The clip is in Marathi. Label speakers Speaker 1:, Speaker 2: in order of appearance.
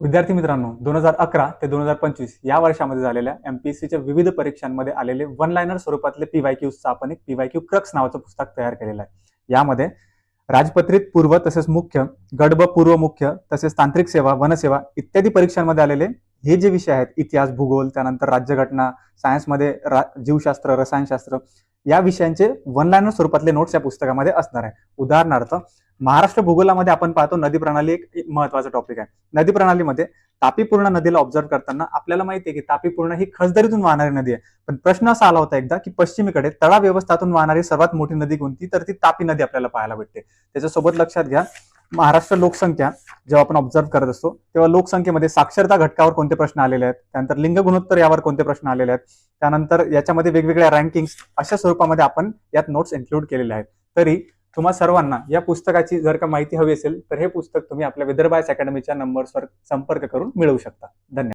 Speaker 1: विद्यार्थी मित्रांनो दोन हजार अकरा ते दोन हजार पंचवीस या वर्षामध्ये झालेल्या एमपीएससीच्या विविध परीक्षांमध्ये आलेले वन लायनर स्वरूपातले पीवाय क्यूजचं आपण एक पीवाय क्यू क्रक्स नावाचं पुस्तक तयार केलेलं आहे. यामध्ये राजपत्रित पूर्व तसेच मुख्य गडब पूर्व मुख्य तसेच तांत्रिक सेवा वनसेवा इत्यादी परीक्षांमध्ये आलेले हे जे विषय आहेत इतिहास भूगोल त्यानंतर राज्यघटना सायन्समध्ये रा जीवशास्त्र रसायनशास्त्र या विषयांचे वन लायनर स्वरूपातले नोट्स या पुस्तकामध्ये असणार आहे. उदाहरणार्थ महाराष्ट्र भूगोलामध्ये आपण पाहतो नदी प्रणाली एक महत्त्वाचा टॉपिक आहे. नदी प्रणालीमध्ये तापी पूर्ण नदीला ऑब्झर्व करताना आपल्याला माहिती आहे की तापी पूर्ण ही खसदरीतून वाहणारी नदी आहे. पण प्रश्न असा आला होता एकदा की पश्चिमेकडे तळा व्यवस्थातून वाहणारी सर्वात मोठी नदी कोणती? तर ती तापी नदी आपल्याला पाहायला भेटते. त्याच्यासोबत लक्षात घ्या महाराष्ट्र लोकसंख्या जेव्हा आपण ऑब्झर्व करत असतो तेव्हा लोकसंख्येमध्ये साक्षरता घटकावर कोणते प्रश्न आलेले आहेत? त्यानंतर लिंग गुणोत्तर यावर कोणते प्रश्न आलेले आहेत? त्यानंतर याच्यामध्ये वेगवेगळ्या रँकिंग्स अशा स्वरूपामध्ये आपण यात नोट्स इन्क्लूड केलेले आहेत. तरी तुम्हा सर्वांना या पुस्तकाची जर का माहिती हवी असेल तर हे पुस्तक तुम्ही आपल्या विदर्भायस अकॅडमीच्या नंबर्सवर संपर्क करून मिळवू शकता. धन्यवाद.